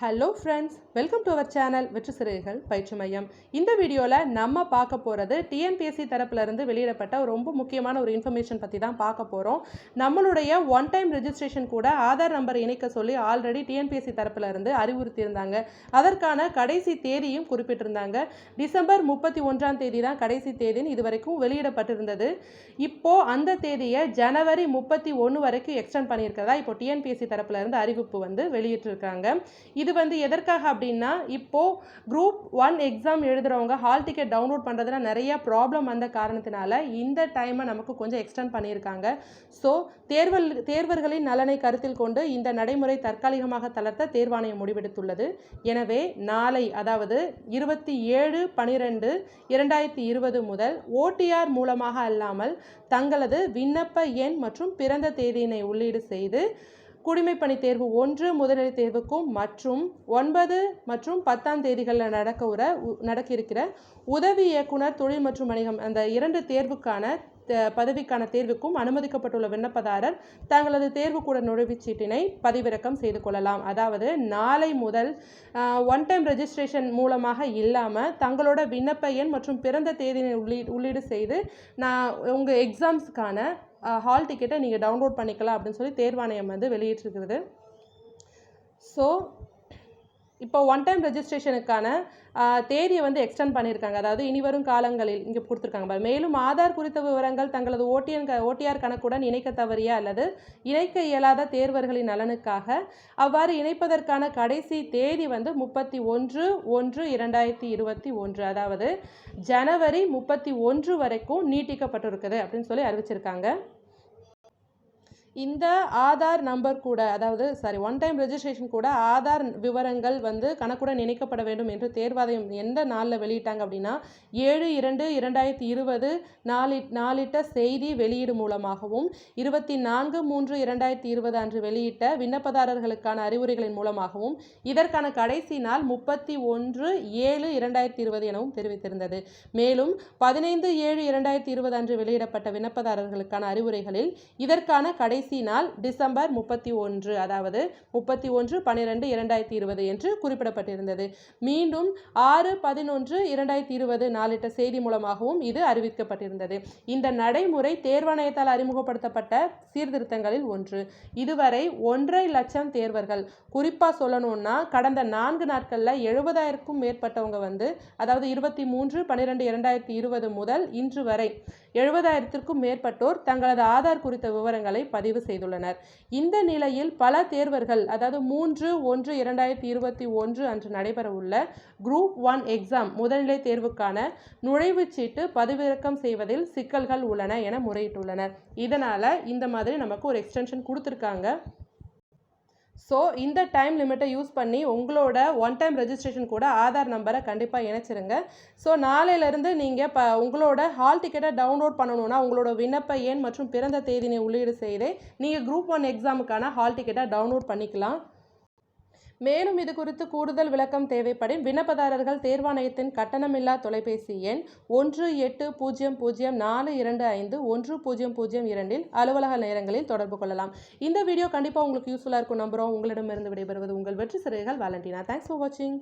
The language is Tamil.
Hello friends welcome to our channel வெற்றி சிறுகள் பயிற்சி மையம் இந்த வீடியோவில் நம்ம பார்க்க போகிறது டிஎன்பிஎஸ்சி தரப்புலேருந்து வெளியிடப்பட்ட ஒரு ரொம்ப முக்கியமான ஒரு இன்ஃபர்மேஷன் பற்றி தான் பார்க்க போகிறோம் நம்மளுடைய ஒன் டைம் ரெஜிஸ்ட்ரேஷன் கூட ஆதார் நம்பர் இணைக்க சொல்லி ஆல்ரெடி டிஎன்பிஎஸ்சி தரப்புலேருந்து அறிவுறுத்தியிருந்தாங்க. அதற்கான கடைசி தேதியும் குறிப்பிட்டிருந்தாங்க. டிசம்பர் முப்பத்தி ஒன்றாம் தேதி தான் கடைசி தேதின்னு இது வரைக்கும் வெளியிடப்பட்டிருந்தது. இப்போது அந்த தேதியை ஜனவரி முப்பத்தி ஒன்று வரைக்கும் எக்ஸ்டெண்ட் பண்ணியிருக்கிறதா இப்போ டிஎன்பிஎஸ்சி தரப்புலேருந்து அறிவிப்பு வந்து வெளியிட்டிருக்காங்க. இது வந்து எதற்காக அப்படின்னா இப்போது குரூப் ஒன் எக்ஸாம் எழுதுகிறவங்க ஹால் டிக்கெட் டவுன்லோட் பண்ணுறதுல நிறைய ப்ராப்ளம் வந்த காரணத்தினால இந்த டைமை நமக்கு கொஞ்சம் எக்ஸ்டெண்ட் பண்ணியிருக்காங்க. ஸோ தேர்வல் தேர்வர்களின் நலனை கருத்தில் கொண்டு இந்த நடைமுறை தற்காலிகமாக தளர்த்த தேர்வாணையம் முடிவெடுத்துள்ளது. எனவே நாளை அதாவது இருபத்தி ஏழு பனிரெண்டு இரண்டாயிரத்தி இருபது முதல் ஓடிஆர் மூலமாக அல்லாமல் தங்களது விண்ணப்ப எண் மற்றும் பிறந்த தேதியினை உள்ளீடு செய்து குடிமைப்பணி தேர்வு ஒன்று முதல்நிலை தேர்வுக்கும் மற்றும் ஒன்பது மற்றும் பத்தாம் தேதிகளில் நடக்க உற உ- நடக்க இருக்கிற உதவி இயக்குனர் தொழில் மற்றும் வணிகம் அந்த இரண்டு தேர்வுக்கான த- பதவிக்கான தேர்வுக்கும் அனுமதிக்கப்பட்டுள்ள விண்ணப்பதாரர் தங்களது தேர்வுக்கூட நுழைவுச்சீட்டினை பதிவிறக்கம் செய்து கொள்ளலாம். அதாவது நாளை முதல் ஒன் டைம் ரெஜிஸ்ட்ரேஷன் மூலமாக இல்லாமல் தங்களோட விண்ணப்ப எண் மற்றும் பிறந்த தேதியினை உள்ளீடு உள்ளீடு செய்து நான் உங்கள் எக்ஸாம்ஸ்க்கான ஹால் டிக்கெட்டை நீங்கள் டவுன்லோட் பண்ணிக்கலாம் அப்படின்னு சொல்லி தேர்வாணையம் வந்து வெளியிட்டிருக்கிறது. ஸோ இப்போ ஒன் டைம் ரெஜிஸ்ட்ரேஷனுக்கான தேதியை வந்து எக்ஸ்டெண்ட் பண்ணியிருக்காங்க. அதாவது இனிவரும் காலங்களில் இங்கே கொடுத்துருக்காங்க மேலும் ஆதார் குறித்த விவரங்கள் தங்களது ஓடிஎன் ஓடிஆர் கணக்குடன் இணைக்க தவறிய அல்லது இணைக்க இயலாத தேர்வர்களின் நலனுக்காக அவ்வாறு இணைப்பதற்கான கடைசி தேதி வந்து முப்பத்தி ஒன்று ஒன்று இரண்டாயிரத்தி இருபத்தி ஒன்று அதாவது ஜனவரி முப்பத்தி ஒன்று வரைக்கும் நீட்டிக்கப்பட்டிருக்குது அப்படின்னு சொல்லி அறிவிச்சிருக்காங்க. இந்த ஆதார் நம்பர் கூட அதாவது சாரி ஒன் டைம் ரெஜிஸ்ட்ரேஷன் கூட ஆதார் விவரங்கள் வந்து கணக்குடன் இணைக்கப்பட வேண்டும் என்று தேர்வாதயம் எந்த நாளில் வெளியிட்டாங்க அப்படின்னா ஏழு இரண்டு இரண்டாயிரத்தி இருபது நாளி நாளிட்ட செய்தி வெளியீடு மூலமாகவும் இருபத்தி நான்கு மூன்று இரண்டாயிரத்தி இருபது அன்று வெளியிட்ட விண்ணப்பதாரர்களுக்கான அறிவுரைகளின் மூலமாகவும் இதற்கான கடைசி நாள் முப்பத்தி ஒன்று ஏழு இரண்டாயிரத்தி இருபது எனவும் தெரிவித்திருந்தது. மேலும் பதினைந்து ஏழு இரண்டாயிரத்தி இருபது அன்று வெளியிடப்பட்ட விண்ணப்பதாரர்களுக்கான அறிவுரைகளில் இதற்கான கடைசி நாள் டிசம்பர் முப்பத்தி ஒன்று அதாவது முப்பத்தி ஒன்று பன்னிரெண்டு இரண்டாயிரத்தி இருபது என்று குறிப்பிடப்பட்டிருந்தது. மீண்டும் ஆறு பதினொன்று இரண்டாயிரத்தி இருபது நாளிட்ட செய்தி மூலமாகவும் இது அறிவிக்கப்பட்டிருந்தது. இந்த நடைமுறை தேர்வாணையத்தால் அறிமுகப்படுத்தப்பட்ட சீர்திருத்தங்களில் ஒன்று. இதுவரை ஒன்றரை லட்சம் தேர்வர்கள் குறிப்பாக சொல்லணும்னா கடந்த நான்கு நாட்களில் எழுபதாயிரக்கும் மேற்பட்டவங்க வந்து அதாவது இருபத்தி மூன்று பன்னிரெண்டு இரண்டாயிரத்தி இருபது முதல் இன்று வரை எழுபதாயிரத்திற்கும் மேற்பட்டோர் தங்களது ஆதார் குறித்த விவரங்களை பதிவு செய்துள்ளனர். இந்த நிலையில் பல தேர்வர்கள் அதாவது மூன்று ஒன்று இரண்டாயிரத்தி இருபத்தி ஒன்று அன்று நடைபெறவுள்ள குரூப் ஒன் எக்ஸாம் முதல்நிலை தேர்வுக்கான நுழைவுச் சீட்டு பதிவிறக்கம் செய்வதில் சிக்கல்கள் உள்ளன என முறையிட்டுள்ளனர். இதனால் இந்த மாதிரி நமக்கு ஒரு எக்ஸ்டென்ஷன் கொடுத்துருக்காங்க. ஸோ இந்த டைம் லிமிட்டை யூஸ் பண்ணி உங்களோட ஒன் டைம் ரெஜிஸ்ட்ரேஷன் கூட ஆதார் நம்பரை கண்டிப்பாக இணைச்சிருங்க. ஸோ நாளையிலேருந்து நீங்கள் இப்போ உங்களோட ஹால் டிக்கெட்டை டவுன்லோட் பண்ணணும்னா உங்களோட விண்ணப்ப எண் மற்றும் பிறந்த தேதினை உள்ளீடு செய்து நீங்கள் குரூப் ஒன் எக்ஸாமுக்கான ஹால் டிக்கெட்டை டவுன்லோட் பண்ணிக்கலாம். மேலும் இது குறித்து கூடுதல் விளக்கம் தேவைப்படும். விண்ணப்பதாரர்கள் தேர்வாணையத்தின் கட்டணமில்லா தொலைபேசி எண் ஒன்று எட்டு பூஜ்ஜியம் பூஜ்ஜியம் நாலு இரண்டு ஐந்து ஒன்று பூஜ்ஜியம் பூஜ்ஜியம் இரண்டில் அலுவலக நேரங்களில் தொடர்பு கொள்ளலாம். இந்த வீடியோ கண்டிப்பாக உங்களுக்கு யூஸ்ஃபுல்லாக இருக்கும். நம்புகிறோம் உங்களிடமிருந்து விடைபெறுவது உங்கள் வெற்றி சிறைகள் வாலண்டினா. தேங்க்ஸ் ஃபார் வாட்சிங்